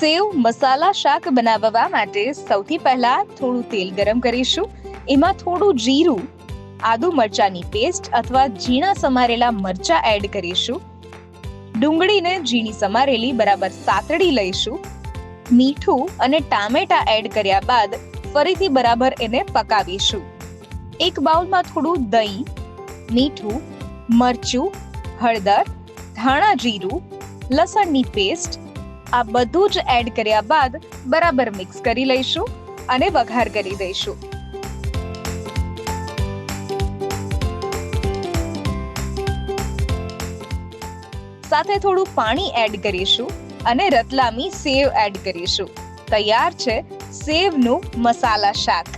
સેવ, મસાલા, શાક બનાવવા માટે સૌથી પહેલા થોડું તેલ ગરમ કરીશું. એમાં થોડું જીરું, આદુ મરચાની પેસ્ટ અથવા ઝીણા સમારેલા મરચા એડ કરીશું. ડુંગળીને ઝીણી સમારેલી બરાબર સાતડી લઈશું. મીઠું અને ટામેટા એડ કર્યા બાદ ફરીથી બરાબર એને પકાવીશું. એક બાઉલમાં થોડું દહીં, મીઠું, મરચું, હળદર, ધાણા જીરું, લસણની પેસ્ટ આ બધું જ એડ કર્યા બાદ બરાબર મિક્સ કરી લઈશું અને વઘાર કરી દઈશું. સાથે થોડું પાણી એડ કરીશું અને રતલામી સેવ એડ કરીશું. તૈયાર છે સેવનું મસાલા શાક.